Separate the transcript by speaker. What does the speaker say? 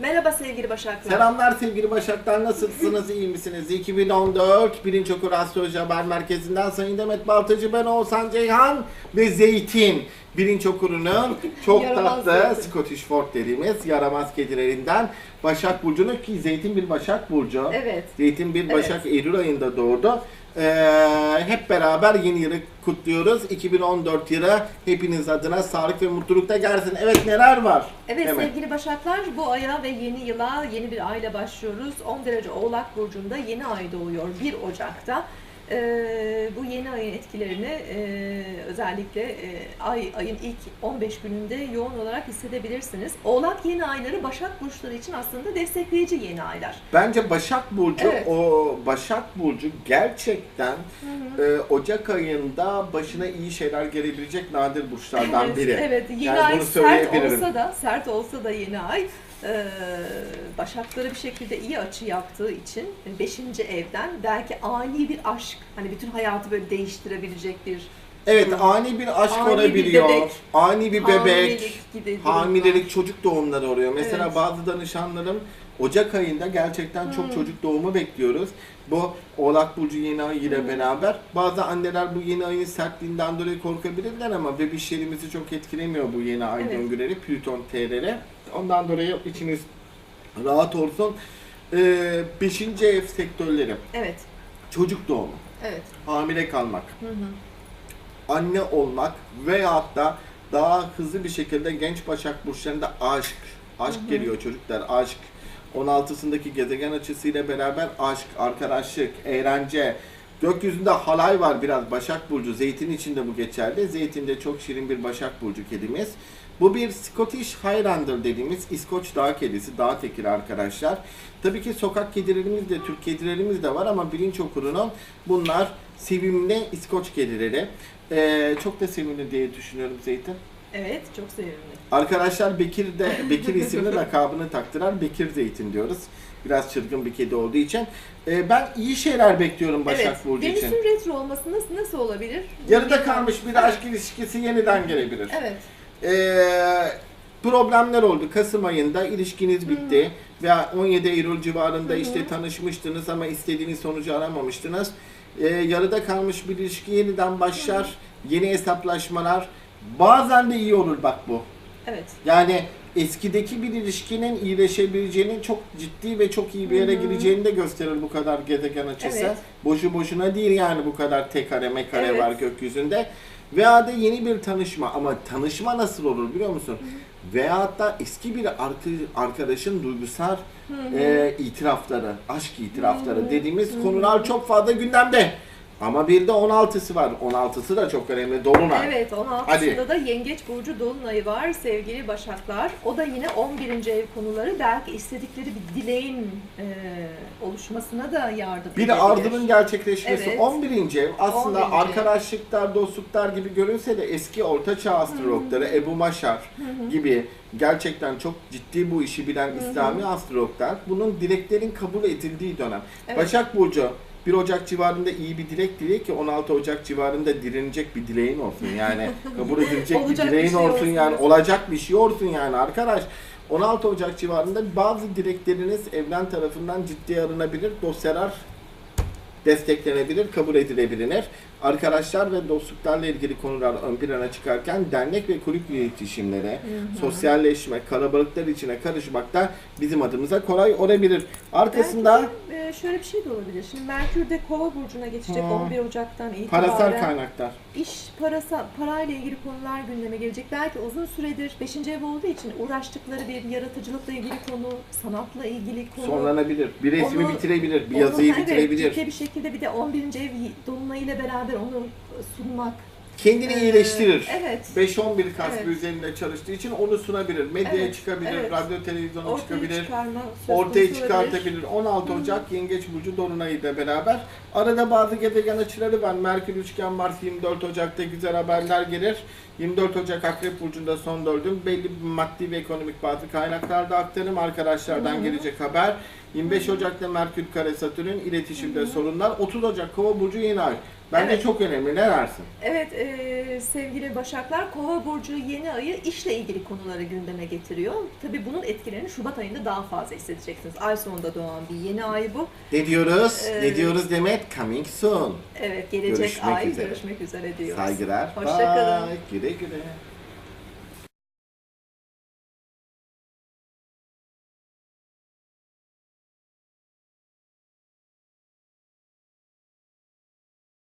Speaker 1: Merhaba sevgili Başaklar.
Speaker 2: Selamlar sevgili Başaklar nasılsınız iyi misiniz? 2014 Birinci Okur Astroloji Haber Merkezi'nden Sayın Demet Baltacı ben Oğuzhan Ceyhan ve Zeytin Birinci Okur'unun çok
Speaker 1: Yaramaz
Speaker 2: tatlı
Speaker 1: zeytin.
Speaker 2: Scottish Ford dediğimiz yaramaz kedilerinden Başak Burcu'nun ki Zeytin bir Başak Burcu.
Speaker 1: Evet.
Speaker 2: Zeytin bir. Başak Eylül ayında doğdu. Ee, hep beraber yeni yılı kutluyoruz. 2014 yılı hepiniz adına sağlık ve mutlulukta gelsin. Evet neler var?
Speaker 1: Evet
Speaker 2: Hemen.
Speaker 1: sevgili Başaklar bu aya ve yeni yıla yeni bir ayla başlıyoruz. 10 derece Oğlak Burcu'nda yeni ay doğuyor 1 Ocak'ta. Ee, bu yeni ayın etkilerini e, özellikle e, ay ayın ilk 15 gününde yoğun olarak hissedebilirsiniz. Oğlak yeni ayları Başak Burçları için aslında destekleyici yeni aylar.
Speaker 2: Bence Başak Burcu
Speaker 1: Evet.
Speaker 2: o Başak Burcu gerçekten e, Ocak ayında başına iyi şeyler gelebilecek nadir burçlardan
Speaker 1: evet,
Speaker 2: biri.
Speaker 1: Evet, yeni
Speaker 2: Yani
Speaker 1: ay sert olsa da, sert olsa da yeni ay e, Başakları bir şekilde iyi açı yaptığı için 5. evden belki ani bir aşk, hani bütün hayatı böyle değiştirebilecek bir
Speaker 2: Evet
Speaker 1: durum.
Speaker 2: ani bir aşk
Speaker 1: Ani bir
Speaker 2: olabiliyor.
Speaker 1: bebek,
Speaker 2: ani bir bebek.
Speaker 1: hamilelik.
Speaker 2: Hamilelik çocuk doğumları oluyor. Mesela
Speaker 1: Evet.
Speaker 2: bazı danışanlarım Ocak ayında gerçekten
Speaker 1: Hmm.
Speaker 2: çok çocuk doğumu bekliyoruz. Bu Oğlak Burcu yeni ay ile beraber. Bazı anneler bu yeni ayın sertliğinden dolayı korkabilirler ama bebişlerimizi çok etkilemiyor bu yeni ay
Speaker 1: Evet.
Speaker 2: döngüleri. Plüton TR'leri. Ondan dolayı içiniz rahat olsun. Ee, beşinci ev sektörleri.
Speaker 1: Evet,
Speaker 2: Çocuk doğumu.
Speaker 1: evet.
Speaker 2: Hamile kalmak.
Speaker 1: Hı hı.
Speaker 2: anne olmak veyahut da daha hızlı bir şekilde genç başak burçlarında aşk, aşk geliyor çocuklar, aşk. 16'sındaki gezegen açısıyla beraber aşk, arkadaşlık, eğlence, gökyüzünde halay var biraz Başak Burcu, Zeytin için de bu geçerli. Zeytin'de çok şirin bir Başak Burcu kedimiz. Bu bir Scottish Highlander dediğimiz İskoç dağ kedisi, dağ tekiri arkadaşlar. Tabii ki sokak kedilerimiz de, Türk kedilerimiz de var ama bilinç okurunun bunlar sevimli İskoç kedileri. Ee, çok da sevimli diye düşünüyorum Zeytin.
Speaker 1: Evet, çok sevimli.
Speaker 2: Arkadaşlar Bekir de Bekir isimli lakabını taktılar. Bekir Zeytin diyoruz. Biraz çılgın bir kedi olduğu için. Ee, ben iyi şeyler bekliyorum Başak
Speaker 1: evet,
Speaker 2: Burcu için.
Speaker 1: Venüs'ün retro olması nasıl, nasıl olabilir?
Speaker 2: Yarıda kalmış bir aşk ilişkisi yeniden gelebilir.
Speaker 1: Evet,
Speaker 2: Ee, problemler oldu. Kasım ayında ilişkiniz bitti. Veya 17 Eylül civarında işte tanışmıştınız ama istediğiniz sonucu aramamıştınız. Ee, yarıda kalmış bir ilişki yeniden başlar. Yeni hesaplaşmalar. Bazen de iyi olur bak bu.
Speaker 1: evet.
Speaker 2: Yani eskideki bir ilişkinin iyileşebileceğinin çok ciddi ve çok iyi bir yere gireceğini de gösterir bu kadar gezegen açısı.
Speaker 1: Evet.
Speaker 2: Boşu boşuna değil yani bu kadar tek kare mekare
Speaker 1: Evet.
Speaker 2: var gökyüzünde. Veya da yeni bir tanışma ama tanışma nasıl olur biliyor musun? Veya da eski bir arka- arkadaşın duygusal e, itirafları, aşk itirafları dediğimiz konular çok fazla gündemde. Ama bir de 16'sı var. 16'sı da çok önemli. Dolunay.
Speaker 1: Evet 16'sında
Speaker 2: Hadi.
Speaker 1: da Yengeç Burcu Dolunay'ı var sevgili Başaklar. O da yine 11. ev konuları belki istedikleri bir dileğin e, oluşmasına da yardım
Speaker 2: Bir
Speaker 1: edebilir.
Speaker 2: arzunun gerçekleşmesi.
Speaker 1: Evet.
Speaker 2: 11. ev aslında
Speaker 1: 11. ev.
Speaker 2: arkadaşlıklar, dostluklar gibi görünse de eski ortaçağ astrologları Ebu Maşar gibi gerçekten çok ciddi bu işi bilen İslami astrologlar bunun dileklerin kabul edildiği dönem.
Speaker 1: Evet.
Speaker 2: Başak Burcu 1 Ocak civarında iyi bir dilek dile ki 16 Ocak civarında direnecek bir dileğin olsun. Yani kabul edilecek bir
Speaker 1: Olacak bir
Speaker 2: dileğin
Speaker 1: şey
Speaker 2: olsun
Speaker 1: olsun
Speaker 2: yani. olacak bir şey olsun yani arkadaş. 16 Ocak civarında bazı dilekleriniz evlen tarafından ciddiye alınabilir, dosyalar desteklenebilir, kabul edilebilir. Arkadaşlar ve dostluklarla ilgili konular ön plana çıkarken dernek ve kulüp iletişimleri, sosyalleşme, kalabalıklar içine karışmak da bizim adımıza kolay olabilir. Arkasında
Speaker 1: Belki, e, şöyle bir şey de olabilir. Şimdi Merkür de Kova burcuna geçecek
Speaker 2: Ha.
Speaker 1: 11 Ocak'tan itibaren.
Speaker 2: parasal kaynaklar.
Speaker 1: İş, parasa, parayla ilgili konular gündeme gelecek. Belki uzun süredir 5. ev olduğu için uğraştıkları bir yaratıcılıkla ilgili konu, sanatla ilgili konu.
Speaker 2: Sonlanabilir. Bir resmi
Speaker 1: Onu-
Speaker 2: bitirebilir, bir
Speaker 1: onu,
Speaker 2: yazıyı
Speaker 1: evet,
Speaker 2: bitirebilir.
Speaker 1: bir şekilde bir de 11. ev dolunayıyla beraber onu sunmak.
Speaker 2: Kendini
Speaker 1: Ee,
Speaker 2: iyileştirir.
Speaker 1: Evet.
Speaker 2: 5-11 kasbı
Speaker 1: Evet.
Speaker 2: üzerinde çalıştığı için onu sunabilir. Medyaya
Speaker 1: Evet,
Speaker 2: çıkabilir,
Speaker 1: evet.
Speaker 2: radyo televizyona
Speaker 1: Ortaya
Speaker 2: çıkabilir.
Speaker 1: çıkarma
Speaker 2: ortaya çıkartabilir. 16 Ocak Yengeç Burcu Dolunay ile beraber. Arada bazı gezegen açıları var. Merkür Üçgen Mars 24 Ocak'ta güzel haberler gelir. 24 Ocak Akrep Burcu'nda son dördüm. Belli bir maddi ve ekonomik bazı kaynaklarda aktarım. Arkadaşlardan gelecek haber. 25 Ocak'ta Merkür Kare Satürn iletişimde sorunlar. 30 Ocak Kova Burcu yeni ay. Bence
Speaker 1: Evet.
Speaker 2: çok önemli. Ne dersin?
Speaker 1: Evet e, sevgili Başaklar Kova burcu yeni ayı işle ilgili konuları gündeme getiriyor. Tabii bunun etkilerini Şubat ayında daha fazla hissedeceksiniz. Ay sonunda doğan bir yeni ay bu.
Speaker 2: Ne diyoruz?
Speaker 1: Ee,
Speaker 2: ne diyoruz Demet? Coming soon.
Speaker 1: Evet gelecek
Speaker 2: Görüşmek
Speaker 1: ay
Speaker 2: üzere.
Speaker 1: görüşmek üzere diyoruz.
Speaker 2: Saygılar.
Speaker 1: Hoşça kalın.
Speaker 2: Bye. Güle güle.